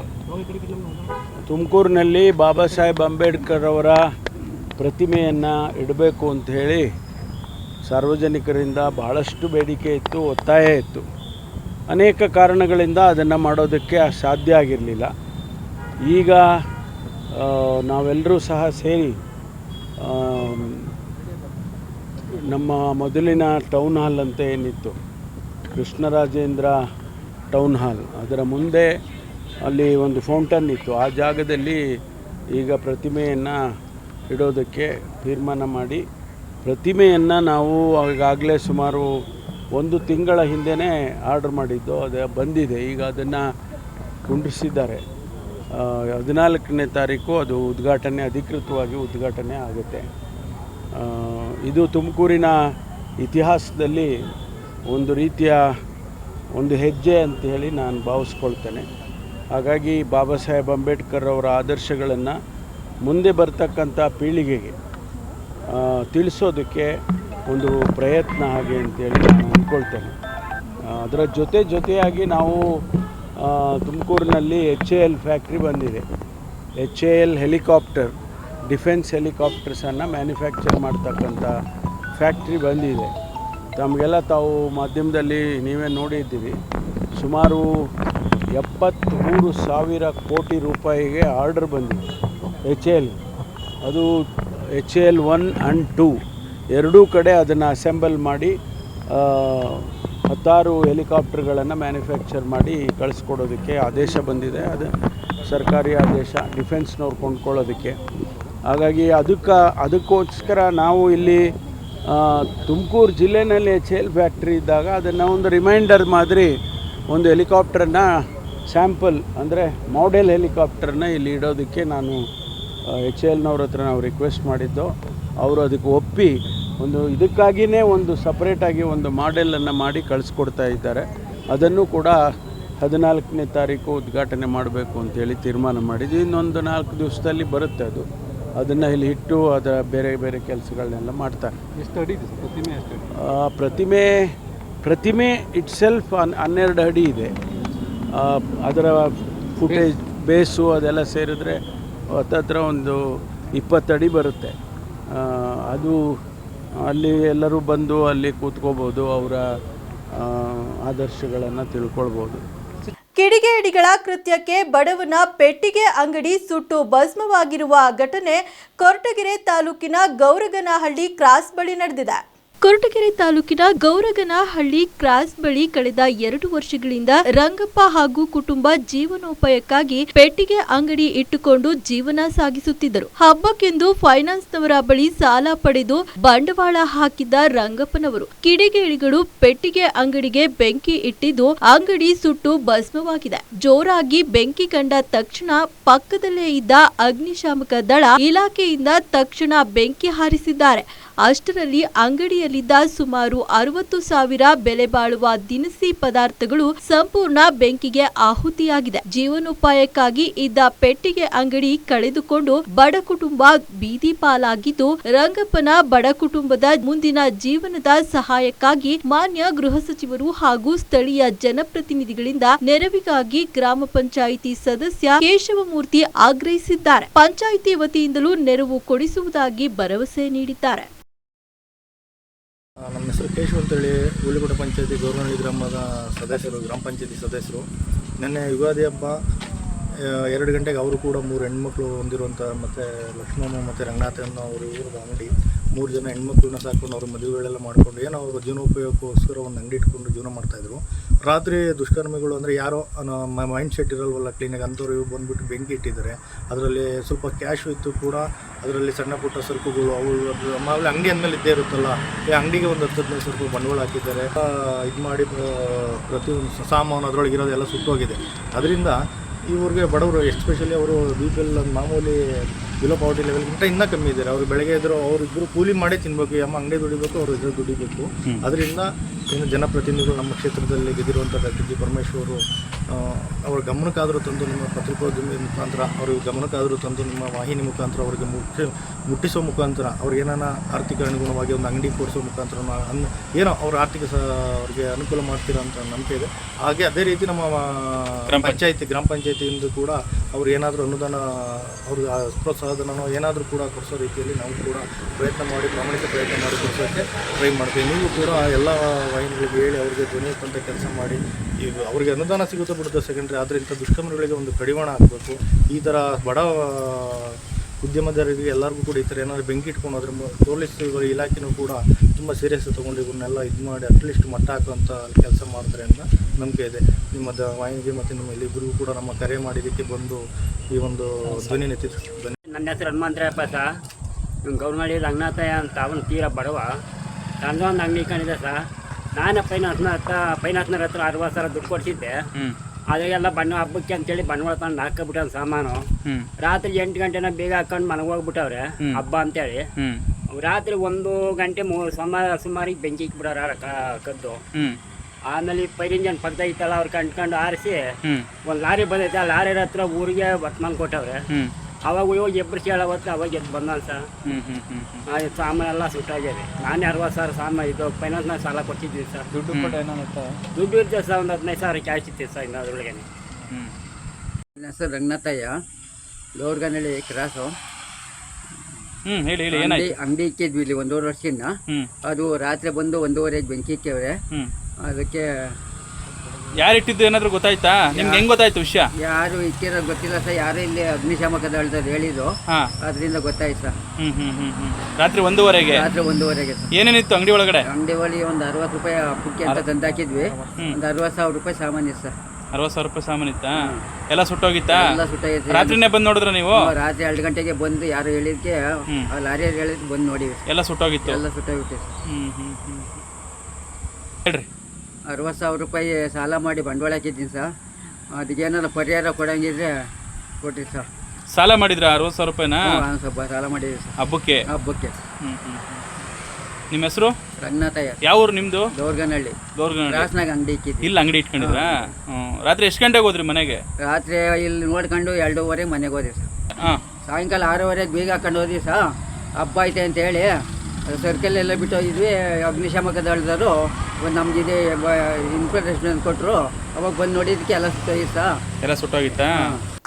ತುಮಕೂರಿನಲ್ಲಿ ಬಾಬಾ ಸಾಹೇಬ್ ಅಂಬೇಡ್ಕರ್ ಅವರ ಪ್ರತಿಮೆಯನ್ನು ಇಡಬೇಕು ಅಂತ ಹೇಳಿ ಸಾರ್ವಜನಿಕರಿಂದ ಬಹಳಷ್ಟು ಬೇಡಿಕೆ ಇತ್ತು, ಒತ್ತಾಯ ಇತ್ತು. ಅನೇಕ ಕಾರಣಗಳಿಂದ ಅದನ್ನು ಮಾಡೋದಕ್ಕೆ ಸಾಧ್ಯ ಆಗಿರಲಿಲ್ಲ. ಈಗ ನಾವೆಲ್ಲರೂ ಸಹ ಸೇರಿ ನಮ್ಮ ಮೊದಲಿನ ಟೌನ್ ಹಾಲ್ ಅಂತ ಏನಿತ್ತು, ಕೃಷ್ಣರಾಜೇಂದ್ರ ಟೌನ್ ಹಾಲ್, ಅದರ ಮುಂದೆ ಅಲ್ಲಿ ಒಂದು ಫೌಂಟನ್ ಇತ್ತು. ಆ ಜಾಗದಲ್ಲಿ ಈಗ ಪ್ರತಿಮೆಯನ್ನು ಇಡೋದಕ್ಕೆ ತೀರ್ಮಾನ ಮಾಡಿ ಪ್ರತಿಮೆಯನ್ನು ನಾವು ಈಗಾಗಲೇ ಸುಮಾರು ಒಂದು ತಿಂಗಳ ಹಿಂದೆಯೇ ಆರ್ಡ್ರ್ ಮಾಡಿದ್ದು, ಅದು ಬಂದಿದೆ. ಈಗ ಅದನ್ನು ಕುಂಡಿಸಿದ್ದಾರೆ ಹದಿನಾಲ್ಕನೇ ತಾರೀಕು ಅದು ಉದ್ಘಾಟನೆ, ಅಧಿಕೃತವಾಗಿ ಉದ್ಘಾಟನೆ ಆಗುತ್ತೆ. ಇದು ತುಮಕೂರಿನ ಇತಿಹಾಸದಲ್ಲಿ ಒಂದು ರೀತಿಯ ಒಂದು ಹೆಜ್ಜೆ ಅಂತ ಹೇಳಿ ನಾನು ಭಾವಿಸ್ಕೊಳ್ತೇನೆ. ಹಾಗಾಗಿ ಬಾಬಾ ಸಾಹೇಬ್ ಅಂಬೇಡ್ಕರ್ ಅವರ ಆದರ್ಶಗಳನ್ನು ಮುಂದೆ ಬರ್ತಕ್ಕಂಥ ಪೀಳಿಗೆಗೆ ತಿಳಿಸೋದಕ್ಕೆ ಒಂದು ಪ್ರಯತ್ನ ಹಾಗೆ ಅಂತೇಳಿ ನಾನು ಅಂದ್ಕೊಳ್ತೇನೆ. ಅದರ ಜೊತೆ ಜೊತೆಯಾಗಿ ನಾವು ತುಮಕೂರಿನಲ್ಲಿ ಎಚ್ ಎ ಎಲ್ ಫ್ಯಾಕ್ಟ್ರಿ ಬಂದಿದೆ. H A L helicopter, defence ಹೆಲಿಕಾಪ್ಟರ್ಸನ್ನು manufacture ಮಾಡ್ತಕ್ಕಂಥ ಫ್ಯಾಕ್ಟ್ರಿ ಬಂದಿದೆ. ತಮಗೆಲ್ಲ ತಾವು ಮಾಧ್ಯಮದಲ್ಲಿ ನೀವೇ ನೋಡಿದ್ದೀವಿ ಸುಮಾರು ಎಪ್ಪತ್ತ್ಮೂರು ಸಾವಿರ ಕೋಟಿ ರೂಪಾಯಿಗೆ ಆರ್ಡರ್ ಬಂದಿದೆ ಎಚ್ ಎಲ್. ಅದು H L one and two. ಎರಡೂ ಕಡೆ ಅದನ್ನು ಅಸೆಂಬಲ್ ಮಾಡಿ ಹತ್ತಾರು ಹೆಲಿಕಾಪ್ಟರ್ಗಳನ್ನು ಮ್ಯಾನುಫ್ಯಾಕ್ಚರ್ ಮಾಡಿ ಕಳಿಸ್ಕೊಡೋದಕ್ಕೆ ಆದೇಶ ಬಂದಿದೆ. ಅದು ಸರ್ಕಾರಿ ಆದೇಶ, ಡಿಫೆನ್ಸ್ನವ್ರು ಕೊಂಡ್ಕೊಳ್ಳೋದಕ್ಕೆ. ಹಾಗಾಗಿ ಅದಕ್ಕೆ, ಅದಕ್ಕೋಸ್ಕರ ನಾವು ಇಲ್ಲಿ ತುಮಕೂರು ಜಿಲ್ಲೆನಲ್ಲಿ ಎಚ್ ಎಲ್ ಫ್ಯಾಕ್ಟ್ರಿ ಇದ್ದಾಗ ಅದನ್ನು ಒಂದು ರಿಮೈಂಡರ್ ಮಾದರಿ ಒಂದು ಹೆಲಿಕಾಪ್ಟರ್ನ ಸ್ಯಾಂಪಲ್ ಅಂದರೆ ಮಾಡೆಲ್ ಹೆಲಿಕಾಪ್ಟರ್ನ ಇಲ್ಲಿ ಇಡೋದಕ್ಕೆ ನಾನು ಎಚ್ ಎಲ್ನವ್ರ ಹತ್ರ ನಾವು ರಿಕ್ವೆಸ್ಟ್ ಮಾಡಿದ್ದು. ಅವರು ಅದಕ್ಕೆ ಒಪ್ಪಿ ಒಂದು ಇದಕ್ಕಾಗಿಯೇ ಒಂದು ಸಪ್ರೇಟಾಗಿ ಒಂದು ಮಾಡೆಲನ್ನು ಮಾಡಿ ಕಳಿಸ್ಕೊಡ್ತಾ ಇದ್ದಾರೆ. ಅದನ್ನು ಕೂಡ ಹದಿನಾಲ್ಕನೇ ತಾರೀಕು ಉದ್ಘಾಟನೆ ಮಾಡಬೇಕು ಅಂತೇಳಿ ತೀರ್ಮಾನ ಮಾಡಿದ್ವಿ ಇನ್ನೊಂದು ನಾಲ್ಕು ದಿವಸದಲ್ಲಿ ಬರುತ್ತೆ ಅದು. ಅದನ್ನು ಇಲ್ಲಿ ಇಟ್ಟು ಅದರ ಬೇರೆ ಬೇರೆ ಕೆಲಸಗಳನ್ನೆಲ್ಲ ಮಾಡ್ತಾರೆ. ಎಷ್ಟು ಅಡಿ ಇದೆ ಪ್ರತಿಮೆ ಪ್ರತಿಮೆ ಪ್ರತಿಮೆ ಇಟ್ಸೆಲ್ಫ್ ಹನ್ನೆರಡು ಅಡಿ ಇದೆ. ಅದರ ಫುಟೇಜ್ ಬೇಸು ಅದೆಲ್ಲ ಸೇರಿದ್ರೆ ಹತ್ತತ್ರ ಒಂದು ಇಪ್ಪತ್ತಡಿ ಬರುತ್ತೆ. ಅದು ಅಲ್ಲಿ ಎಲ್ಲರೂ ಬಂದು ಅಲ್ಲಿ ಕೂತ್ಕೋಬೋದು, ಅವರ ಆದರ್ಶಗಳನ್ನು ತಿಳ್ಕೊಳ್ಬೋದು. ಕಿಡಿಗೇಡಿಗಳ ಕೃತ್ಯಕ್ಕೆ ಬಡವನ ಪೆಟ್ಟಿಗೆ ಅಂಗಡಿ ಸುಟ್ಟು ಭಸ್ಮವಾಗಿರುವ ಘಟನೆ ಕೊರಟಗೆರೆ ತಾಲೂಕಿನ ಗೌರಗನಹಳ್ಳಿ ಕ್ರಾಸ್ ಬಳಿ ನಡೆದಿದೆ. ಕೊರಟಗೆರೆ ತಾಲೂಕಿನ ಗೌರಗನಹಳ್ಳಿ ಕ್ರಾಸ್ ಬಳಿ ಕಳೆದ ಎರಡು ವರ್ಷಗಳಿಂದ ರಂಗಪ್ಪ ಹಾಗೂ ಕುಟುಂಬ ಜೀವನೋಪಾಯಕ್ಕಾಗಿ ಪೆಟ್ಟಿಗೆ ಅಂಗಡಿ ಇಟ್ಟುಕೊಂಡು ಜೀವನ ಸಾಗಿಸುತ್ತಿದ್ದರು. ಹಬ್ಬಕ್ಕೆಂದು ಫೈನಾನ್ಸ್ನವರ ಬಳಿ ಸಾಲ ಪಡೆದು ಬಂಡವಾಳ ಹಾಕಿದ್ದ ರಂಗಪ್ಪನವರು. ಕಿಡಿಗೇಡಿಗಳು ಪೆಟ್ಟಿಗೆ ಅಂಗಡಿಗೆ ಬೆಂಕಿ ಇಟ್ಟಿದ್ದು ಅಂಗಡಿ ಸುಟ್ಟು ಭಸ್ಮವಾಗಿದೆ. ಜೋರಾಗಿ ಬೆಂಕಿ ಕಂಡ ತಕ್ಷಣ ಪಕ್ಕದಲ್ಲೇ ಇದ್ದ ಅಗ್ನಿಶಾಮಕ ದಳ ಇಲಾಖೆಯಿಂದ ತಕ್ಷಣ ಬೆಂಕಿ ಹಾರಿಸಿದ್ದಾರೆ. ಅಷ್ಟರಲ್ಲಿ ಅಂಗಡಿಯಲ್ಲಿದ್ದ ಸುಮಾರು ಅರವತ್ತು ಸಾವಿರ ಬೆಲೆ ಬಾಳುವ ದಿನಸಿ ಪದಾರ್ಥಗಳು ಸಂಪೂರ್ಣ ಬೆಂಕಿಗೆ ಆಹುತಿಯಾಗಿದೆ. ಜೀವನೋಪಾಯಕ್ಕಾಗಿ ಇದ್ದ ಪೆಟ್ಟಿಗೆ ಅಂಗಡಿ ಕಳೆದುಕೊಂಡು ಬಡ ಕುಟುಂಬ ಬೀದಿ ಪಾಲಾಗಿದ್ದು, ರಂಗಪ್ಪನ ಬಡ ಕುಟುಂಬದ ಮುಂದಿನ ಜೀವನದ ಸಹಾಯಕ್ಕಾಗಿ ಮಾನ್ಯ ಗೃಹ ಸಚಿವರು ಹಾಗೂ ಸ್ಥಳೀಯ ಜನಪ್ರತಿನಿಧಿಗಳಿಂದ ನೆರವಿಗಾಗಿ ಗ್ರಾಮ ಪಂಚಾಯಿತಿ ಸದಸ್ಯ ಕೇಶವಮೂರ್ತಿ ಆಗ್ರಹಿಸಿದ್ದಾರೆ. ಪಂಚಾಯಿತಿ ವತಿಯಿಂದಲೂ ನೆರವು ಕೊಡಿಸುವುದಾಗಿ ಭರವಸೆ ನೀಡಿದ್ದಾರೆ. ನಮ್ಮ ಹೆಸರು ಕೇಶವ್ ಅಂತೇಳಿ. ಹುಲಿಕೋಟ ಪಂಚಾಯತಿ ಗೌರವಹಳ್ಳಿ ಗ್ರಾಮದ ಸದಸ್ಯರು, ಗ್ರಾಮ ಪಂಚಾಯತಿ ಸದಸ್ಯರು. ನಿನ್ನೆ ಯುಗಾದಿ ಹಬ್ಬ ಎರಡು ಗಂಟೆಗೆ ಅವರು ಕೂಡ ಮೂರು ಹೆಣ್ಮಕ್ಳು ಹೊಂದಿರುವಂಥ ಮತ್ತು ಲಕ್ಷ್ಮಮ್ಮ ಮತ್ತು ರಂಗನಾಥನ ಅವರು ಇವರು ಅಂಗಡಿ ಮೂರು ಜನ ಹೆಣ್ಮಕ್ಳನ್ನ ಸಾಕೊಂಡು ಅವ್ರ ಮದುವೆಗಳೆಲ್ಲ ಮಾಡಿಕೊಂಡು ಏನೋ ಅವರು ಜೀವನೋಪಯೋಗಕ್ಕೋಸ್ಕರ ಒಂದು ಅಂಗಡಿ ಇಟ್ಕೊಂಡು ಜೀವನ ಮಾಡ್ತಾಯಿದ್ರು ರಾತ್ರಿ ದುಷ್ಕರ್ಮಿಗಳು ಅಂದರೆ ಯಾರೋ ಮೈಂಡ್ ಸೆಟ್ ಇರಲ್ವಲ್ಲ ಕ್ಲೀನಾಗಿ ಅಂಥವ್ರು ಇವು ಬಂದುಬಿಟ್ಟು ಬೆಂಕಿ ಇಟ್ಟಿದ್ದಾರೆ. ಅದರಲ್ಲಿ ಸ್ವಲ್ಪ ಕ್ಯಾಶು ಇತ್ತು ಕೂಡ, ಅದರಲ್ಲಿ ಸಣ್ಣ ಪುಟ್ಟ ಸರಕುಗಳು ಅವು ಮಾಮೂಲಿ ಅಂಗಡಿ ಅಂದಮೇಲೆ ಇದ್ದೇ ಇರುತ್ತಲ್ಲ, ಈ ಅಂಗಡಿಗೆ ಒಂದು ಹತ್ತು ಹದಿನೈದು ಸರ್ಕು ಬಂಡವಾಳ ಹಾಕಿದ್ದಾರೆ. ಇದು ಮಾಡಿ ಪ್ರತಿಯೊಂದು ಸಾಮಾನು ಅದರೊಳಗೆ ಇರೋದೆಲ್ಲ ಸುಟ್ಟೋಗಿದೆ. ಅದರಿಂದ ಇವ್ರಿಗೆ ಬಡವರು ಎಸ್ಪೆಷಲಿ ಅವರು ಬಿ ಪಿ ಎಲ್ ಮಾಮೂಲಿ ಬಿಲೋ ಪಾವರ್ಟಿ ಲೆವೆಲ್ಗಿಂತ ಇನ್ನೂ ಕಮ್ಮಿ ಇದ್ದಾರೆ. ಅವರು ಬೆಳಗ್ಗೆ ಇದ್ರು ಅವರಿಬ್ಬರು ಕೂಲಿ ಮಾಡೇ ತಿನ್ಬೇಕು ಅಮ್ಮ ಅಂಗಡಿ ದುಡಿಬೇಕು ಅವ್ರ ಇದ್ರ ದುಡಿಬೇಕು. ಅದರಿಂದ ಏನು ಜನಪ್ರತಿನಿಧಿಗಳು ನಮ್ಮ ಕ್ಷೇತ್ರದಲ್ಲಿ ಗೆದ್ದಿರುವಂಥ ಡಾಕ್ಟರ್ ಜಿ ಪರಮೇಶ್ವರು ಅವ್ರ ಗಮನಕ್ಕಾದರೂ ತಂದು ನಿಮ್ಮ ಪತ್ರಿಕೋದ್ಯಮಿ ಮುಖಾಂತರ ಅವ್ರಿಗೆ ಗಮನಕ್ಕಾದರೂ ತಂದು ನಿಮ್ಮ ವಾಹಿನಿ ಮುಖಾಂತರ ಅವರಿಗೆ ಮುಖ್ಯ ಮುಟ್ಟಿಸೋ ಮುಖಾಂತರ ಅವ್ರಿಗೆ ಏನಾನ ಆರ್ಥಿಕ ಅನುಗುಣವಾಗಿ ಒಂದು ಅಂಗಡಿ ಕೊಡಿಸೋ ಮುಖಾಂತರ ಅನ್ ಏನೋ ಅವ್ರ ಆರ್ಥಿಕ ಸಹ ಅವ್ರಿಗೆ ಅನುಕೂಲ ಮಾಡ್ತೀರ ಅಂತ ನಂಬಿಕೆ ಇದೆ. ಹಾಗೆ ಅದೇ ರೀತಿ ನಮ್ಮ ಪಂಚಾಯತಿ. ಗ್ರಾಮ ಪಂಚಾಯತಿಯಿಂದ ಕೂಡ ಅವ್ರು ಏನಾದರೂ ಅನುದಾನ ಅವ್ರಿಗೆ ಆ ಪ್ರೋತ್ಸಾಹಧನನೋ ಏನಾದರೂ ಕೂಡ ಕೊಡಿಸೋ ರೀತಿಯಲ್ಲಿ ನಾವು ಕೂಡ ಪ್ರಯತ್ನ ಮಾಡಿ ಪ್ರಾಮಾಣಿಕ ಪ್ರಯತ್ನ ಮಾಡಿ ಕೊಡಿಸೋಕ್ಕೆ ಟ್ರೈ ಮಾಡ್ತೀವಿ. ನೀವು ಕೂಡ ಎಲ್ಲ ವಾಹಿನಿಗಳಿಗೆ ಹೇಳಿ ಅವ್ರಿಗೆ ಧ್ವನಿ ಎತ್ತುವಂಥ ಕೆಲಸ ಮಾಡಿ ಈಗ ಅವ್ರಿಗೆ ಅನುದಾನ ಸಿಗುತ್ತೆ ಬಿಡುತ್ತೆ ಸೆಕೆಂಡ್ರಿ ಆದರೆ ಇಂಥ ದುಷ್ಕರ್ಮಿಗಳಿಗೆ ಒಂದು ಕಡಿವಾಣ ಆಗಬೇಕು ಈ ಥರ ಬಡ ಉದ್ಯಮದಾರರಿಗೆ ಎಲ್ಲರಿಗೂ ಕೂಡ ಈ ಥರ ಏನಾದರೂ ಬೆಂಕಿ ಇಟ್ಕೊಂಡು ಅದ್ರ ಪೊಲೀಸ್ ಇಲಾಖೆನೂ ಕೂಡ ತುಂಬ ಸೀರಿಯಸ್ ತೊಗೊಂಡು ಇವನ್ನೆಲ್ಲ ಇದು ಮಾಡಿ ಅಟ್ಲೀಸ್ಟ್ ಮಟ್ಟ ಹಾಕುವಂಥ ಕೆಲಸ ಮಾಡ್ತಾರೆ ಅಂತ ನಂಬಿಕೆ ಇದೆ. ನಿಮ್ಮ ದ ವಾಹಿನಿಗೆ ಮತ್ತು ನಿಮ್ಮ ಇಲ್ಲಿಬ್ಬರಿಗೂ ಕೂಡ ನಮ್ಮ ಕರೆ ಮಾಡಿದ್ದಕ್ಕೆ ಬಂದು ಈ ಒಂದು ಧ್ವನಿ ನೆತ್ತಿ ಧ್ವನಿ ನನ್ನ ಹೆಸರು ಹನುಮಂತರಾಯಪ್ಪ ಸಾ ನಿಮ್ಮ ಗೌರ್ನಳ್ಳಿ ರಂಗನಾಥಯ್ಯ ಅಂತ ಅವನು ತೀರ ಬಡವ. ಒಂದು ಅಂಗಡಿ ಕಂಡಿದೆ ಸಾ ನಾನು ಫೈನಾನ್ಸ್ನ ಹತ್ರ ಫೈನಾನ್ಸ್ನವ್ರ ಹತ್ರ ಅರವತ್ತು ಸಾವಿರ ದುಡ್ಡು ಕೊಡ್ಸಿದ್ದೆ ಅದೆಲ್ಲ ಬಣ್ಣ ಹಬ್ಬಕ್ಕೆ ಅಂತೇಳಿ ಬಂಡವಾಳ ತಂದು ಹಾಕಬಿಟ್ಟ ಸಾಮಾನು. ರಾತ್ರಿ ಎಂಟು ಗಂಟೆನ ಬೇಗ ಹಾಕೊಂಡು ಮನೆಗೆ ಹೋಗ್ಬಿಟ್ಟವ್ರೆ ಹಬ್ಬ ಅಂತೇಳಿ. ರಾತ್ರಿ ಒಂದು ಗಂಟೆ ಮೂ ಸುಮಾರು ಸುಮಾರಿಗೆ ಬೆಂಕಿ ಇಕ್ಬಿಡೋರ ಕದ್ದು. ಆಮೇಲೆ ಇಂಜನ್ ಪಕ್ಕದಾಗ ಇತ್ತಲ್ಲ ಅವ್ರು ಕಂಡ್ಕೊಂಡು ಆರಿಸಿ ಒಂದು ಲಾರಿ ಬಂದೈತೆ ಆ ಲಾರಿ ಹತ್ರ ಊರಿಗೆ ವರ್ತಮಾನ ಕೊಟ್ಟವ್ರೆ. ಅವಾಗ ಹೋಗಿ ಎಬ್ಬರಿಸಿ ಹೇಳವತ್ತು ಅವಾಗ ಎದ್ದು ಬಂದ ಸರ್. ಆಯ್ತು ಸಾಮಾನು ಎಲ್ಲ ಸುಟ್ಟಾಗಿದೆ ನಾನೇ ಅರವತ್ತು ಸಾವಿರ ಸಾಮಾನು ಇದು ಫೈನಾನ್ಸ್ನಾಗ ಸಾಲ ಕೊಟ್ಟಿದ್ದೀನಿ ಸರ್. ದುಡ್ಡು ಕೂಡ ಏನಾಗುತ್ತೆ ದುಡ್ಡು ಇರ್ತದೆ ಸರ್ ಒಂದು ಹದಿನೈದು ಸಾವಿರ ಕ್ಯಾಶ್ ಇತ್ತು ಸರ್ ಇನ್ನು ಅದ್ರೊಳಗೆ ನನ್ನ ಹೆಸರು ರಂಗನಾಥಯ್ಯ. ಗೌರ್ಗನಹಳ್ಳಿ ಕ್ರಾಸು. ಹ್ಮ್ ಹೇಳಿ ಹೇಳಿ ಅಂಗಡಿ ಅಂಗಡಿ ಇಕ್ಕಿದ್ವಿ ಇಲ್ಲಿ ಒಂದೂವರೆ ವರ್ಷದಿಂದ. ಅದು ರಾತ್ರಿ ಬಂದು ಒಂದೂವರೆಗೆ ಬೆಂಕಿ ಇಕ್ಕವ್ರೆ. ಅದಕ್ಕೆ ಯಾರು ಇಟ್ಟಿದ್ದು ಏನಾದ್ರು ಗೊತ್ತಾಯ್ತಾ? ನಿಮ್ಗೆ ಹೆಂಗ್ ಗೊತ್ತಾಯ್ತು ವಿಷಯ? ಯಾರು ಇಟ್ಟಿರೋ ಗೊತ್ತಿಲ್ಲ ಸರ್. ಯಾರು ಇಲ್ಲಿ ಅಗ್ನಿಶಾಮಕ ದಳದವ್ರು ಹೇಳಿದ್ರು ಹಾ. ಅದರಿಂದ ಗೊತ್ತಾಯ್ತು ಸರ್. ಹ್ಮ್ ಹ್ಮ್ ಹ್ಮ್ ಹ್ಮ್. ರಾತ್ರಿ ಒಂದೂವರೆಗೆ? ರಾತ್ರಿ ಒಂದೂವರೆಗೆ ಸರ್. ಏನೇನಿತ್ತು ಅಂಗಡಿ ಒಳಗಡೆ? ಅಂಗಡಿ ಒಳಗೆ ಒಂದು ಅರವತ್ತು ರೂಪಾಯಿ ಪುಕ್ಕಿ ಅಂತ ತಂದಾಕಿದ್ವಿ. ಒಂದು ಅರವತ್ತು ಸಾವಿರ ರೂಪಾಯಿ ಸಾಮಾನ್ಯ ಇತ್ತು ಸರ್. ಅರವತ್ತು ಸಾವಿರ ರೂಪಾಯಿ ಸಾಮಾನು ಇತ್ತಾ? ಎಲ್ಲ ಸುಟ್ಟೋಗಿತ್ತಾ? ಎಲ್ಲ ಸುಟ್ಟಾಗೈತೆ ರಾತ್ರಿನೇ ಬಂದು ನೋಡಿದ್ರ ನೀವು? ನಾವು ರಾತ್ರಿ ಎರಡು ಗಂಟೆಗೆ ಬಂದು ಯಾರು ಹೇಳಿದ್ಕೆ ಆ ಲಾರಿಯವ್ರು ಹೇಳಿದ್ ಬಂದು ನೋಡಿ ಎಲ್ಲ ಸುಟ್ಟೋಗಿತ್ತು. ಎಲ್ಲ ಸುಟ್ಟಾಗ್ಬಿಟ್ಟಿದೆ ಹ್ಮ್ ಹ್ಮ್ ಹ್ಮ್. ಹೇಳ್ರಿ. ಅರವತ್ತು ಸಾವಿರ ರೂಪಾಯಿ ಸಾಲ ಮಾಡಿ ಬಂಡವಾಳ ಹಾಕಿದ್ದೀನಿ ಸರ್. ಅದಕ್ಕೇನಾದ್ರು ಪರಿಹಾರ ಕೊಡಂಗಿದ್ರೆ ಕೊಟ್ಟಿರಿ ಸರ್. ಸಾಲ ಮಾಡಿದ್ರ ಅರವತ್ತು ಸಾವಿರ ರೂಪಾಯಿನ? ಸ್ವಲ್ಪ ಸಾಲ ಮಾಡಿದ್ದೀವಿ ಸರ್. ಹಬ್ಬಕ್ಕೆ? ಹಬ್ಬಕ್ಕೆ. ಹ್ಮ್ ಹ್ಮ್ ಹ್ಮ್. ನಿಮ್ಮ ಹೆಸರು? ರಂಗನಾಥಯ್ಯ ಯಾವ ಊರು ನಿಮ್ದು? ದೋರ್ಗನಹಳ್ಳಿ. ದೋರ್ಗನಹಳ್ಳಿ. ಕ್ರಾಸ್ನಾಗ ಅಂಗಡಿ ಇಕ್ಕಿದ್ವಿ ಇಲ್ಲಿ ಅಂಗಡಿ ಇಟ್ಕೊಂಡಿದ್ರಾ? ಹ್ಮ್. ರಾತ್ರಿ ಎಷ್ಟು ಗಂಟೆಗೆ ಹೋದ್ರಿ ಮನೆಗೆ? ರಾತ್ರಿ ಇಲ್ಲಿ ನೋಡ್ಕೊಂಡು ಎರಡೂವರೆಗೆ ಮನೆಗೆ ಹೋದ್ರಿ ಸರ್. ಹಾಂ. ಸಾಯಂಕಾಲ ಆರೂವರೆಗೆ ಬೀಗ ಹಾಕೊಂಡು ಹೋದ್ವಿ ಸರ್. ಹಬ್ಬ ಐತೆ ಅಂತ ಹೇಳಿ ಸರ್ಕಲ್ ಎಲ್ಲ ಬಿಟ್ಟು ಹೋಗಿದ್ವಿ. ಅಗ್ನಿಶಾಮಕ ದಳದವರು ಒಂದು ನಮ್ಗಿದೆ ಇನ್ಫಾರ್ಮೇಷನ್ ಕೊಟ್ಟರು ಅವಾಗ ಬಂದು ನೋಡಿದಕ್ಕೆ ಎಲ್ಲ ಸುಟ್ಟೋಗಿತ್ತ ಎಲ್ಲ ಸುಟ್ಟೋಗಿತ್ತಾ?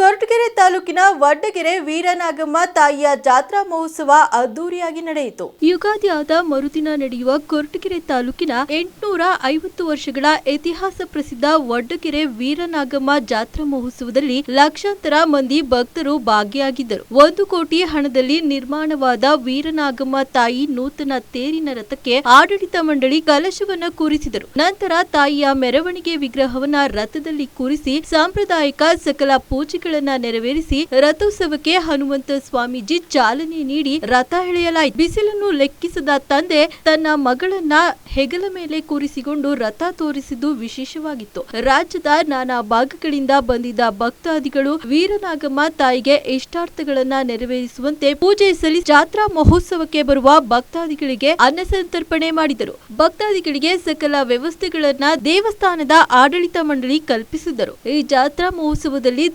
ಕೊರಟಗೆರೆ ತಾಲೂಕಿನ ವಡ್ಡಗೆರೆ ವೀರನಾಗಮ್ಮ ತಾಯಿಯ ಜಾತ್ರಾ ಮಹೋತ್ಸವ ಅದ್ದೂರಿಯಾಗಿ ನಡೆಯಿತು. ಯುಗಾದಿಯಾದ ಮರುದಿನ ನಡೆಯುವ ಕೊರಟಗೆರೆ ತಾಲೂಕಿನ ಎಂಟುನೂರ ಐವತ್ತು ವರ್ಷಗಳ ಇತಿಹಾಸ ಪ್ರಸಿದ್ಧ ವಡ್ಡಗೆರೆ ವೀರನಾಗಮ್ಮ ಜಾತ್ರಾ ಮಹೋತ್ಸವದಲ್ಲಿ ಲಕ್ಷಾಂತರ ಮಂದಿ ಭಕ್ತರು ಭಾಗಿಯಾಗಿದ್ದರು. ಒಂದು ಕೋಟಿ ಹಣದಲ್ಲಿ ನಿರ್ಮಾಣವಾದ ವೀರನಾಗಮ್ಮ ತಾಯಿ ನೂತನ ತೇರಿನ ರಥಕ್ಕೆ ಆಡಳಿತ ಮಂಡಳಿ ಕಲಶವನ್ನ ಕೂರಿಸಿದರು. ನಂತರ ತಾಯಿಯ ಮೆರವಣಿಗೆ ವಿಗ್ರಹವನ್ನ ರಥದಲ್ಲಿ ಕೂರಿಸಿ ಸಾಂಪ್ರದಾಯಿಕ ಸಕಲ ಪೂಜೆಗಳನ್ನ ನೆರವೇರಿಸಿ ರಥೋತ್ಸವಕ್ಕೆ ಹನುಮಂತ ಸ್ವಾಮೀಜಿ ಚಾಲನೆ ನೀಡಿ ರಥ ಎಳೆಯಲಾಯಿತು. ಬಿಸಿಲನ್ನು ಲೆಕ್ಕಿಸದ ತಂದೆ ತನ್ನ ಮಗಳನ್ನ ಹೆಗಲ ಮೇಲೆ ಕೂರಿಸಿಕೊಂಡು ರಥ ತೋರಿಸಿದ್ದು ವಿಶೇಷವಾಗಿತ್ತು. ರಾಜ್ಯದ ನಾನಾ ಭಾಗಗಳಿಂದ ಬಂದಿದ್ದ ಭಕ್ತಾದಿಗಳು, ವೀರನಾಗಮ್ಮ ತಾಯಿಗೆ ಇಷ್ಟಾರ್ಥಗಳನ್ನ ನೆರವೇರಿಸುವಂತೆ ಪೂಜೆ ಸಲ್ಲಿಸಿ ಜಾತ್ರಾ ಮಹೋತ್ಸವಕ್ಕೆ ಬರುವ ಭಕ್ತಾದಿಗಳಿಗೆ ಅನ್ನ ಸಂತರ್ಪಣೆ ಮಾಡಿದರು. ಭಕ್ತಾದಿಗಳಿಗೆ ಸಕಲ ವ್ಯವಸ್ಥೆಗಳನ್ನ ದೇವಸ್ಥಾನದ ಆಡಳಿತ ಮಂಡಳಿ ಕಲ್ಪಿಸಿದರು ಈ ಜಾತ್ರಾ ಮಹೋತ್ಸವದಲ್ಲಿ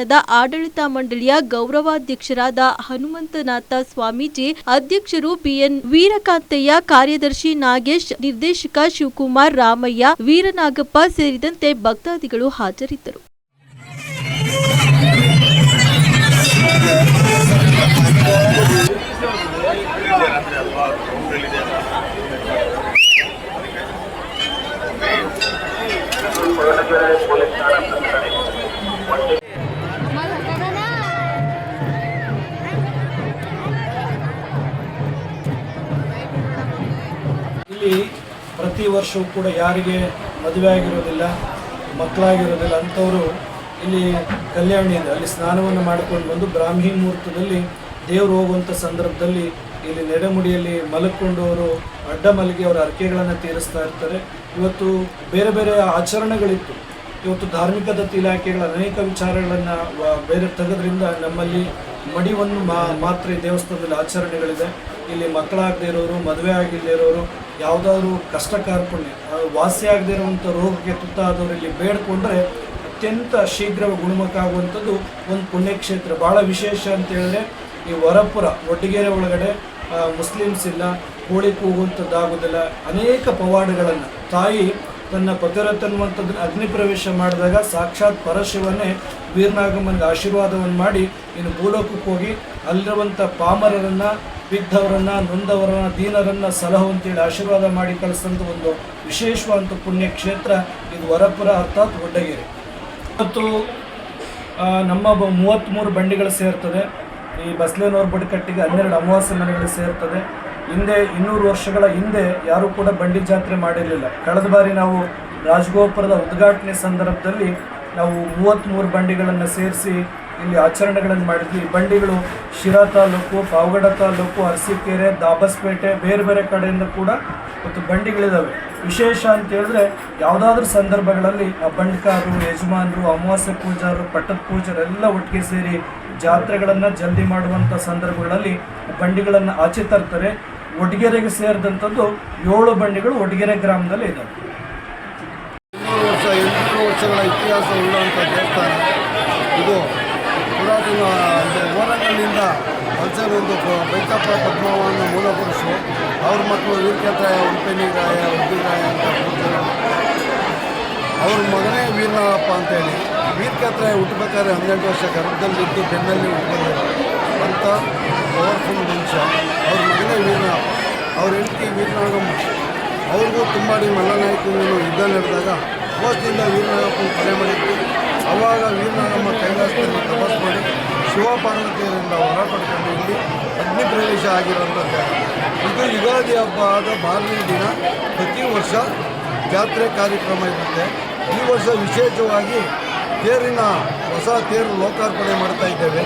ದೇವಸ್ಥಾನದ ಆಡಳಿತ ಮಂಡಳಿಯ ಗೌರವಾಧ್ಯಕ್ಷರಾದ ಹನುಮಂತನಾಥ ಸ್ವಾಮೀಜಿ, ಅಧ್ಯಕ್ಷರು ಬಿಎನ್ ವೀರಕಾಂತಯ್ಯ ಕಾರ್ಯದರ್ಶಿ ನಾಗೇಶ್, ನಿರ್ದೇಶಕ ಶಿವಕುಮಾರ್ ರಾಮಯ್ಯ, ವೀರನಾಗಪ್ಪ ಸೇರಿದಂತೆ ಭಕ್ತಾದಿಗಳು ಹಾಜರಿದ್ದರು. ಇಲ್ಲಿ ಪ್ರತಿ ವರ್ಷವೂ ಕೂಡ ಯಾರಿಗೆ ಮದುವೆ ಆಗಿರೋದಿಲ್ಲ, ಮಕ್ಕಳಾಗಿರೋದಿಲ್ಲ ಅಂಥವರು ಇಲ್ಲಿ ಕಲ್ಯಾಣಿಯಿಂದ ಅಲ್ಲಿ ಸ್ನಾನವನ್ನು ಮಾಡಿಕೊಂಡು ಬಂದು ಬ್ರಾಹ್ಮಿ ಮುಹೂರ್ತದಲ್ಲಿ ದೇವರು ಹೋಗುವಂಥ ಸಂದರ್ಭದಲ್ಲಿ ಇಲ್ಲಿ ನೆಡೆಮುಡಿಯಲ್ಲಿ ಮಲಕ್ಕೊಂಡು ಅವರು ಅಡ್ಡ ಮಲಗಿ ಅವರ ಅರ್ಕೆಗಳನ್ನು ತೀರಿಸ್ತಾ ಇರ್ತಾರೆ. ಇವತ್ತು ಬೇರೆ ಬೇರೆ ಆಚರಣೆಗಳಿತ್ತು. ಇವತ್ತು ಧಾರ್ಮಿಕ ದತ್ತಿ ಇಲಾಖೆಗಳ ಅನೇಕ ವಿಚಾರಗಳನ್ನು ಬೇರೆ ತೆಗೆದ್ರಿಂದ ನಮ್ಮಲ್ಲಿ ಮಡಿವನ್ನು ಮಾತ್ರ ದೇವಸ್ಥಾನದಲ್ಲಿ ಆಚರಣೆಗಳಿದೆ. ಇಲ್ಲಿ ಮಕ್ಕಳಾಗದೇ ಇರೋರು, ಮದುವೆ ಆಗಿಲ್ಲದೆ ಇರೋರು ಯಾವುದಾದ್ರೂ ಕಷ್ಟ ಕಾರ್ಪಣ್ಯ ವಾಸಿ ಇರುವಂಥ ರೋಗಕ್ಕೆ ತುತ್ತಾದವರಲ್ಲಿ ಬೇಡಿಕೊಂಡ್ರೆ ಅತ್ಯಂತ ಶೀಘ್ರ ಗುಣಮುಖ ಆಗುವಂಥದ್ದು ಒಂದು ಪುಣ್ಯಕ್ಷೇತ್ರ. ಭಾಳ ವಿಶೇಷ ಅಂತ ಹೇಳಿದ್ರೆ ಈ ವರಪುರ, ಒಟ್ಟಿಗೆರೆ ಒಳಗಡೆ ಮುಸ್ಲಿಮ್ಸ್ ಇಲ್ಲ ಹೋಳಿ ಕೂಗುವಂಥದ್ದಾಗೋದಿಲ್ಲ, ಅನೇಕ ಪವಾಡಗಳನ್ನು ತಾಯಿ ತನ್ನ ಪತಿರತನ್ನುವಂಥದ್ದನ್ನು ಅಗ್ನಿ ಪ್ರವೇಶ ಮಾಡಿದಾಗ ಸಾಕ್ಷಾತ್ ಪರಶಿವನೇ ವೀರನಾಗಮ್ಮನಿಗೆ ಆಶೀರ್ವಾದವನ್ನು ಮಾಡಿ ಇನ್ನು ಭೂಲೋಕಕ್ಕೆ ಹೋಗಿ ಅಲ್ಲಿರುವಂಥ ಪಾಮರರನ್ನ ಬಿದ್ದವರನ್ನ, ನೊಂದವರನ್ನ, ದೀನರನ್ನ ಸಲಹುವಂತೇಳಿ ಆಶೀರ್ವಾದ ಮಾಡಿ ಕಲಿಸಿದಂಥ ಒಂದು ವಿಶೇಷವಾದಂಥ ಪುಣ್ಯಕ್ಷೇತ್ರ ಇದು ವರಪುರ ಅರ್ಥಾತ್ ಗುಡ್ಡಗಿರಿ ಮತ್ತು ನಮ್ಮ ಮೂವತ್ತ್ಮೂರು ಬಂಡಿಗಳು ಸೇರ್ತದೆ. ಈ ಬಸ್ಲೇನವ್ರ ಬುಡಕಟ್ಟಿಗೆ ಹನ್ನೆರಡು ಅಮಾವಾಸ್ಯ ಮನೆಗಳು ಸೇರ್ತದೆ. ಹಿಂದೆ ಇನ್ನೂರು ವರ್ಷಗಳ ಹಿಂದೆ ಯಾರೂ ಕೂಡ ಬಂಡಿ ಜಾತ್ರೆ ಮಾಡಿರಲಿಲ್ಲ. ಕಳೆದ ಬಾರಿ ನಾವು ರಾಜಗೋಪುರದ ಉದ್ಘಾಟನೆ ಸಂದರ್ಭದಲ್ಲಿ ನಾವು ಮೂವತ್ತ್ಮೂರು ಬಂಡಿಗಳನ್ನು ಸೇರಿಸಿ ಇಲ್ಲಿ ಆಚರಣೆಗಳನ್ನು ಮಾಡಿದ್ವಿ. ಬಂಡಿಗಳು ಶಿರಾ ತಾಲೂಕು, ಪಾವಗಡ ತಾಲೂಕು, ಅರಸೀಕೆರೆ, ದಾಬಸ್ಪೇಟೆ, ಬೇರೆ ಬೇರೆ ಕಡೆಯಿಂದ ಕೂಡ ಮತ್ತು ಬಂಡಿಗಳಿದ್ದಾವೆ ವಿಶೇಷ ಅಂತ ಹೇಳಿದ್ರೆ ಯಾವುದಾದ್ರೂ ಸಂದರ್ಭಗಳಲ್ಲಿ ಆ ಬಂಡ್ಕಾರರು, ಯಜಮಾನರು, ಅಮಾವಾಸ್ಯ ಪೂಜಾರು ಪಟ್ಟದ ಪೂಜಾರೆಲ್ಲ ಒಟ್ಟಿಗೆ ಸೇರಿ ಜಾತ್ರೆಗಳನ್ನು ಜಲ್ದಿ ಮಾಡುವಂಥ ಸಂದರ್ಭಗಳಲ್ಲಿ ಬಂಡಿಗಳನ್ನು ಆಚೆ ತರ್ತಾರೆ. ಒಡಗೆರೆಗೆ ಸೇರಿದಂಥದ್ದು ಏಳು ಬಂಡಿಗಳು ಒಡಗೆರೆ ಗ್ರಾಮದಲ್ಲಿ ಇದ್ದಾವೆ ಇನ್ನೂರು ವರ್ಷ ಎಂಟುನೂರು ವರ್ಷಗಳ ಇತಿಹಾಸ ಉಳ್ಳಂಥ ದೇವಸ್ಥಾನ. ಇದು ಪುರಾತನ ಹೋರಾಟದಿಂದ ಕಲ್ಚರ್ ಒಂದು ಬೈಕಪ್ಪ ಪದ್ಮವನ್ನು ಮೂಲ ಪುರುಷರು ಅವ್ರ ಮಕ್ಕಳು ವೀರಕೇತ್ರಾಯ, ಉಲ್ಪೆನಿರಾಯ ಉದ್ದಿರಾಯ ಅಂತ ಕೂತಾರೆ ಅವ್ರ ಮಗನೇ ವೀರನಾಳಪ್ಪ ಅಂತೇಳಿ. ವೀರಕೇತಾಯ ಹುಟ್ಟಬೇಕಾದ್ರೆ ಹನ್ನೆರಡು ವರ್ಷ ಗರ್ಭದಲ್ಲಿದ್ದು ಬೆನ್ನಲ್ಲಿ ಹುಟ್ಟಿದ್ರು ಅಂತ ಪವರ್ಫುಲ್ ಮನುಷ್ಯ. ಅವ್ರ ಮಗನೇ ವೀರನಾಳಪ್ಪ ಅವ್ರ ಹೆಂಡತಿ ವೀರನಾಗಮ್ಮ. ಅವ್ರಿಗೂ ತುಂಬಾಡಿ ಮಲ್ಲನಾಯಕನು ಯುದ್ಧ ನಡೆದಾಗ ಹೋಸ್ತಿಂದ ವೀರನಾಗಪ್ಪನ ಕರೆ ಮಾಡಿದ್ದು. ಅವಾಗ ವೀರನಾಗಮ್ಮ ಕೈಲಾಸದಲ್ಲಿ ತಪಾಸು ಮಾಡಿ ಶಿವಪಾರ್ವತಿಯರಿಂದ ಹೊರ ಪಡ್ಕೊಂಡು ಇಲ್ಲಿ ಅಗ್ನಿ ಪ್ರವೇಶ ಆಗಿರುವಂಥದ್ದು. ಇದು ಯುಗಾದಿ ಹಬ್ಬ ಆದ ಮಾರನೇ ದಿನ. ಪ್ರತಿ ವರ್ಷ ಜಾತ್ರೆ ಕಾರ್ಯಕ್ರಮ ಇರುತ್ತೆ. ಈ ವರ್ಷ ವಿಶೇಷವಾಗಿ ತೇರಿನ ಹೊಸ ತೇರು ಲೋಕಾರ್ಪಣೆ ಮಾಡ್ತಾ ಇದ್ದೇವೆ.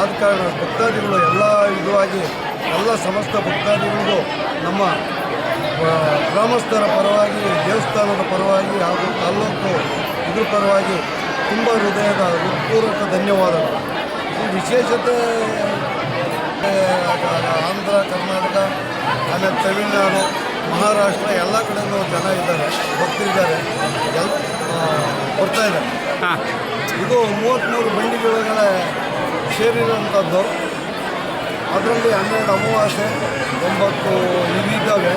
ಆದ ಕಾರಣ ಭಕ್ತಾದಿಗಳು ಎಲ್ಲ ಇದುವಾಗಿ, ಎಲ್ಲ ಸಮಸ್ತ ಭಕ್ತಾದಿಗಳಿಗೂ ನಮ್ಮ ಗ್ರಾಮಸ್ಥರ ಪರವಾಗಿ, ದೇವಸ್ಥಾನದ ಪರವಾಗಿ ಹಾಗೂ ತಾಲ್ಲೂಕು ಇದ್ರ ಪರವಾಗಿ ತುಂಬ ಹೃದಯದ ಹೃತ್ಪೂರ್ವಕ ಧನ್ಯವಾದಗಳು. ವಿಶೇಷತೆ ಆಂಧ್ರ ಕರ್ನಾಟಕ ಆಮೇಲೆ ತಮಿಳುನಾಡು ಮಹಾರಾಷ್ಟ್ರ ಎಲ್ಲ ಕಡೆಯೂ ಜನ ಇದ್ದಾರೆ ಭಕ್ತರಿದ್ದಾರೆ ಎಲ್ಲ ಕೊಡ್ತಾ ಬರ್ತಾ ಇದ್ದಾರೆ. ಇದು ಮೂವತ್ತ್ಮೂರು ಬಂಡಿಗಳ ಸೇರಿರುವಂಥದ್ದು. ಅದರಲ್ಲಿ ಹನ್ನೆರಡು ಅಮಾವಾಸ್ಯೆ ಒಂಬತ್ತು ಇದಿದ್ದಾವೆ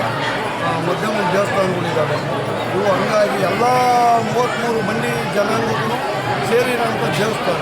ಮಧ್ಯಮ ದೇವಸ್ಥಾನಗಳಿದ್ದಾವೆ. ಇವು ಹಂಗಾಗಿ ಎಲ್ಲ ಮೂವತ್ತ್ಮೂರು ಮಂದಿ ಜನಾಂಗಗಳು ಸೇರಿರೋಂಥ ದೇವಸ್ಥಾನ.